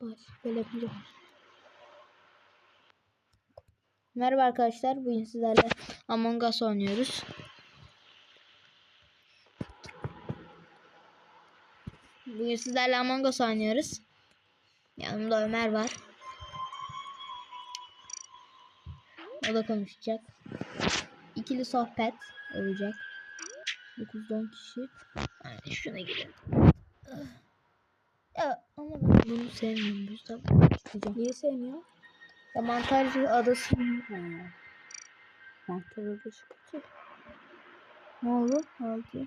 Bak böyle yapacağım. Merhaba arkadaşlar. Bugün sizlerle Among Us oynuyoruz. Bugün sizlerle Among Us oynuyoruz. Yanımda Ömer var. O da konuşacak. İkili sohbet olacak. 9-10 kişi. Yani şuna girelim. Ya ama ben bunu sevmiyorum. Bu yüzden gideceğim. Niye sevmiyor? Ya mantarcı adası. Mantar adası kötü. Ne oldu? Ne oldu?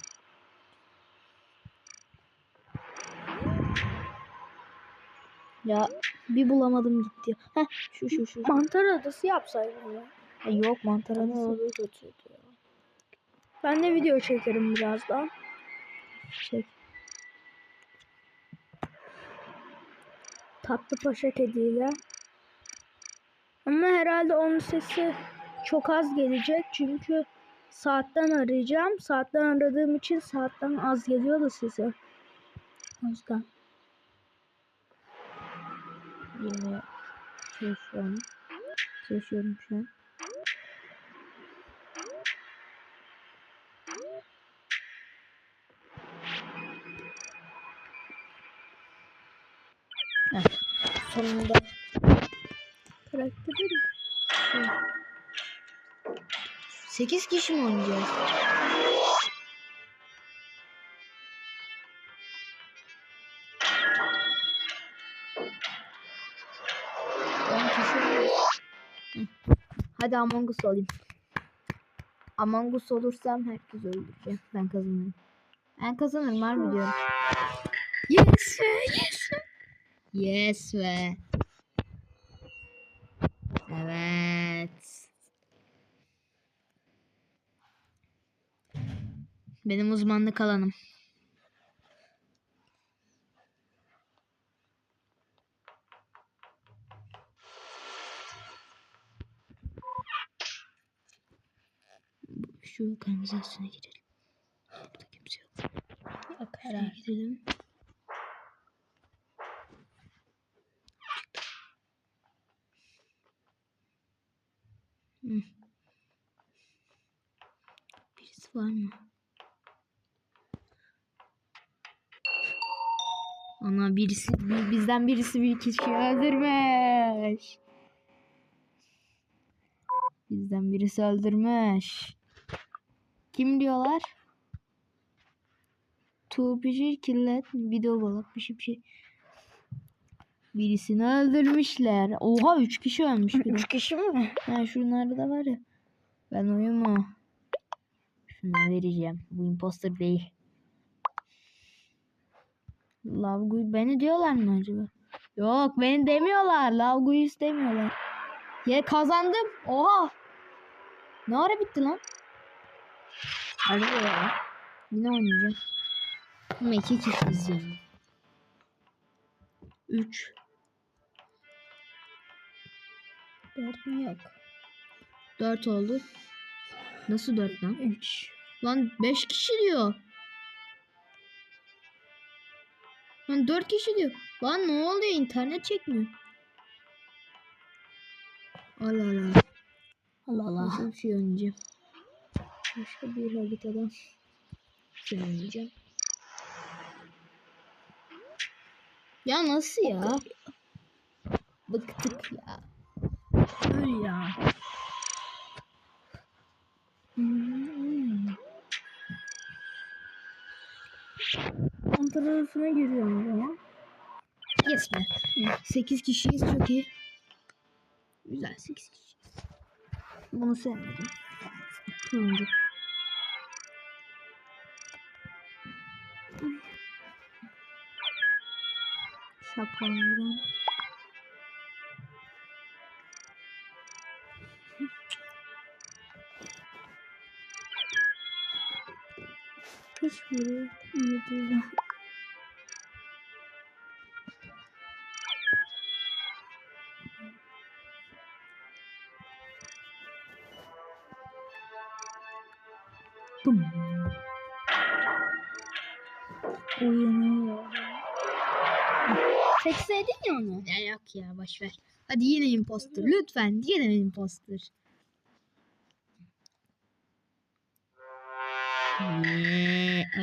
Ya bir bulamadım gitti. Heh şu şu şu. Mantar adası yapsaydın ya. Ya yok mantar adası. o da kötüydü ya. Ben de video çekerim birazdan. Çek. Tatlı paşa kediyle. Ama herhalde onun sesi çok az gelecek çünkü saatten arayacağım. Saatten aradığım için saatten az geliyor da size. O yüzden. Yine çalışıyorum. Çalışıyorum şu an. Heh, sonunda Karakterim. 8 kişi mi oynayacağız? Hadi Among Us olayım. Among Us olursam herkes öldüreceğim. Ben kazanırım. Ben kazanırım harbi diyorum. Yes yes. Yes be. Evet. Benim uzmanlık alanım. Şu kanalizasyona girelim. Burada kimse yok. Şuraya gidelim. Birisi var mı? Ana birisi bi- bizden birisi bir kişi öldürmüş. Bizden birisi öldürmüş. Kim diyorlar? Tuğpici kirlet video balık bir şey bir şey. Birisini öldürmüşler. Oha 3 kişi ölmüş. bir de. Üç kişi mi? Ha şunlarda da var ya. Ben uyuma. Şunu vereceğim. Bu imposter değil. Lavguy beni diyorlar mı acaba? Yok beni demiyorlar. Lavguyu istemiyorlar. Ya kazandım. Oha. Ne ara bitti lan? Harbi ya. Yine oynayacağım. Ama iki kişiyiz yani. Üç. Dört mü yok? Dört oldu. Nasıl dört lan? Üç. Lan 5 kişi diyor. Lan 4 kişi diyor. Lan ne oluyor internet çekmiyor. Allah Allah. Allah Allah. Nasıl bir şey oynayacağım. Başka bir haritadan şey oynayacağım. Ya nasıl ya? Bıktık ya. Öl ya. Hmm. Mantar adasına giriyorum o zaman. Yes be. 8 kişiyiz çok iyi. Güzel 8 kişiyiz. Bunu sevmedim. Turuncu. Şapkalardan. Hiçbiri iyi değil. Bum. Uyanıyor. Seçseydin ya onu. Ya yok ya boş ver. Hadi yine imposter. Lütfen yine imposter.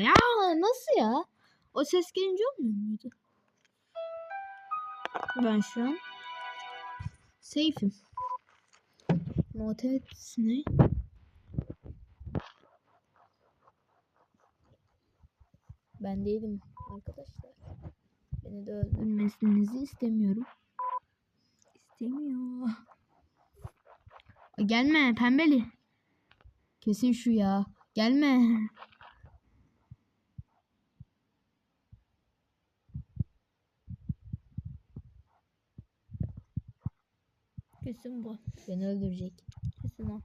Ya nasıl ya? O ses gelince olmuyor muydu? Ben şu an safe'im. Motet ne? Ben değilim arkadaşlar. Beni de öldürmesinizi istemiyorum. İstemiyor. Gelme pembeli. Kesin şu ya. Gelme. Kesin bu. Beni öldürecek. Kesin o.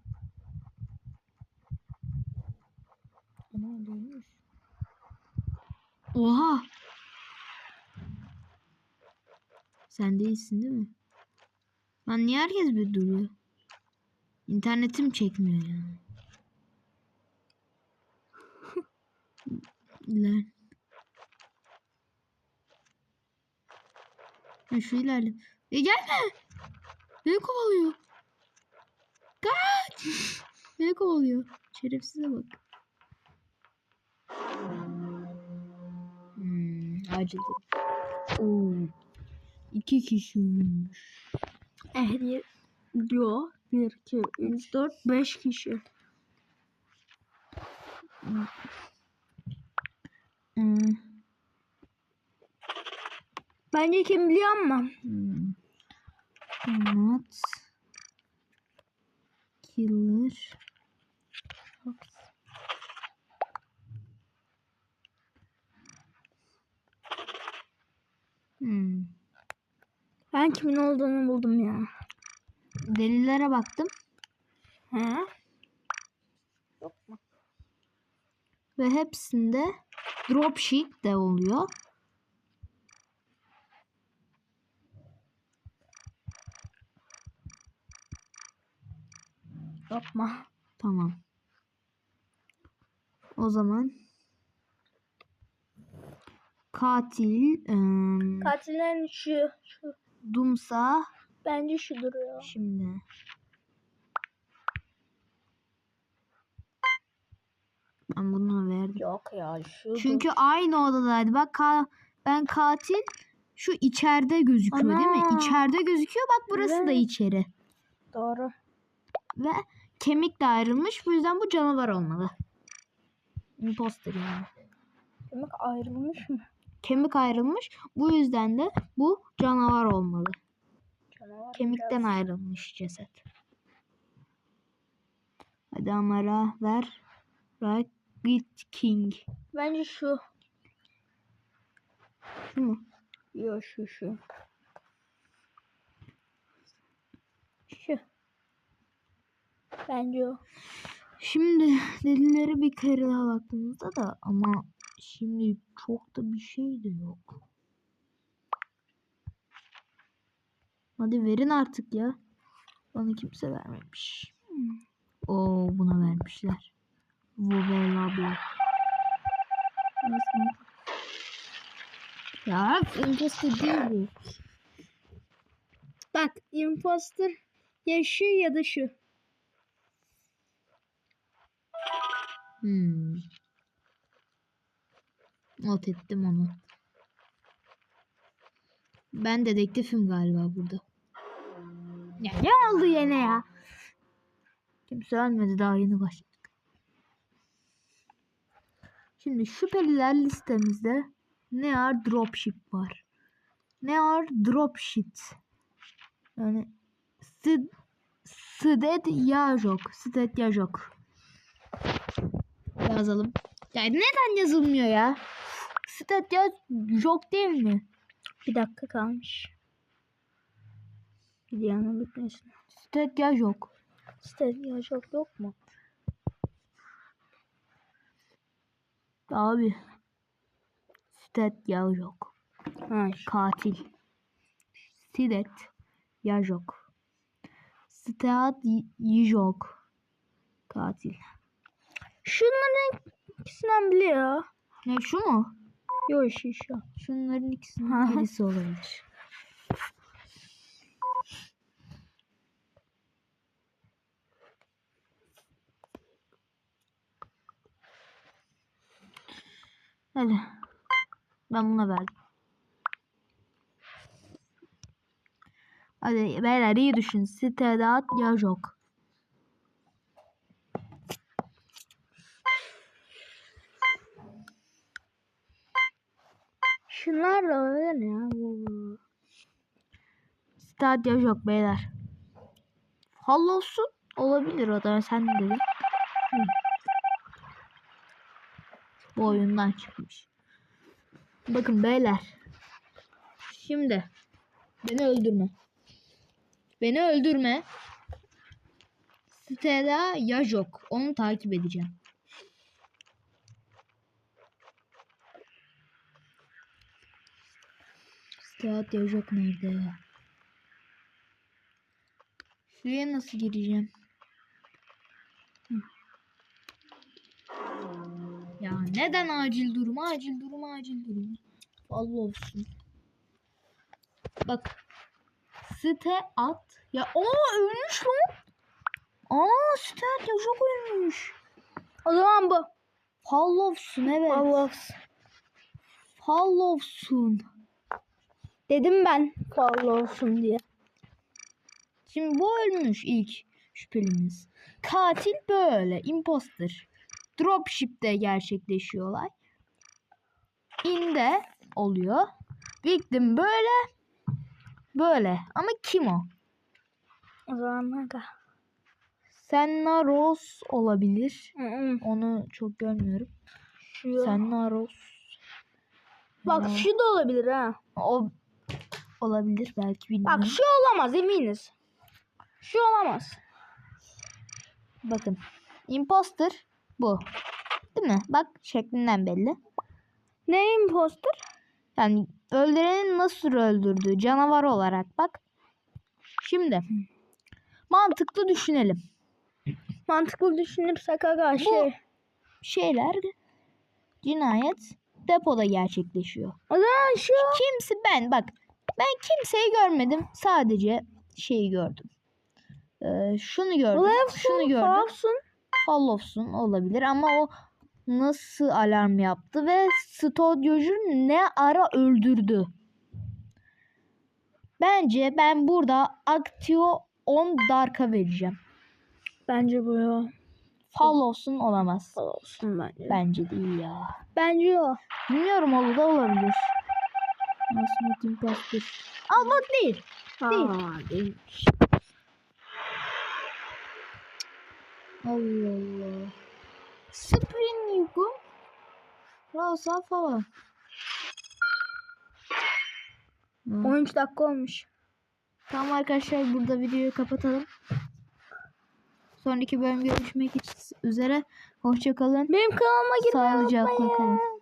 Ama öldürmüş. Oha. Sen değilsin değil mi? Lan niye herkes bir duruyor? İnternetim çekmiyor ya. Lan. Ha, şu ilerle. E gelme. Beni kovalıyor. Kaç. Beni kovalıyor. Şerefsize bak. Hmm, acil. Oo. İki kişi ölmüş. Ehliyet diyor. 1, 2, 3, 4, 5 kişi. Bence kim biliyor musun? Hmm. Not Killer Fox. Hmm. Ben kimin olduğunu buldum ya. Delillere baktım He? ve hepsinde dropship de oluyor. Yapma. Tamam. O zaman katil ım, Katillerin şu, şu. Dumsa Bence şu duruyor. şimdi ben bunu. Yok ya şu. Çünkü aynı odadaydı. Bak ka- ben katil şu içeride gözüküyor değil mi? Ana. İçeride gözüküyor. Bak burası da Evet. içeri. Doğru. Ve kemik de ayrılmış. Bu yüzden bu canavar olmalı. Imposter yani. Demek ayrılmış mı? Kemik ayrılmış. Bu yüzden de bu canavar olmalı. Canavar Kemikten biraz- ayrılmış ceset. Hadi Amara ver. Rabbit King. Bence şu. Şu mu? Yok şu şu. Şu. Bence o. Şimdi delillere bir kere daha baktığımızda da ama şimdi çok da bir şey de yok. Hadi verin artık ya. Bana kimse vermemiş. Oo buna vermişler. Vobel abla. Ya imposter değil bu. Bak imposter ya şu ya da şu. Hmm. Not ettim onu. Ben dedektifim galiba burada. Ya ne oldu yine ya? Kimse ölmedi daha yeni başladık. Şimdi şüpheliler listemizde ne var? Dropship var. Ne var? Dropship. Yani Sid Sidet Yajok. Sidet Yajok. Yazalım. Ya neden yazılmıyor ya? Sidet Yajok değil mi? Bir dakika kalmış. Videonun bitmesine. Sidet Yajok. Stedya çok yok mu? Abi. Sidet Yajok. Ha şu. Katil. Sidet Yajok. Sidet Yajok. Katil. Şunların ikisinden biliyor. Ne şu mu? Yok şişo. Şunların Hı ikisinden birisi olabilir. Hadi. Ben buna verdim. Hadi beyler iyi düşün. Stedat ya yok. Şunlar da öyle ya. Stadia yok beyler. Hallolsun olabilir o da sen dedin? Hı. Bu oyundan çıkmış. Bakın beyler. Şimdi beni öldürme. Beni öldürme. Stella Yajok. Onu takip edeceğim. Stella Yajok nerede? Şuraya nasıl gireceğim? Hı. Ya neden acil durum? Acil durum, acil durum. Allah olsun. Bak. Site at. Ya o ölmüş lan. Aa site at ya çok ölmüş. O zaman bu. Fallovsun evet. Allah. Fallovsun. Dedim ben fazla olsun diye. Şimdi bu ölmüş ilk şüphelimiz. Katil böyle. Imposter. Dropship'te gerçekleşiyor olay. İnde oluyor. Victim böyle. Böyle. Ama kim o? O zaman. Senna Rose olabilir. Hı hı. Onu çok görmüyorum. Şu. Senna Rose. Bak şu da olabilir ha. o olabilir belki bilmiyorum. Bak şu olamaz eminiz. Şu olamaz. Bakın. Imposter bu. Değil mi? Bak şeklinden belli. Ne imposter? Yani öldürenin nasıl öldürdüğü canavar olarak bak. Şimdi mantıklı düşünelim. Mantıklı düşünürsek aga şey. Şeyler cinayet depoda gerçekleşiyor. O zaman şu. Kimse ben bak ben kimseyi görmedim. Sadece şeyi gördüm. Ee, şunu gördüm. Şunu gördüm. Fallowsun olabilir ama o nasıl alarm yaptı ve Stodyocu ne ara öldürdü? Bence ben burada Actio 10 Dark'a vereceğim. Bence bu ya. Fallowsun olamaz. Olsun bence. Bence değil ya. Bence o. Bilmiyorum olur da olabilir. Nasıl imposter. Al bak değil. Değil. Ha, Allah Allah. Spring Yugo. Rosa falan. Hı. 13 dakika olmuş. Tamam arkadaşlar burada videoyu kapatalım. Sonraki bölüm görüşmek üzere. Hoşçakalın. Benim kanalıma girmeyi Sağlıcakla unutmayın. kalın.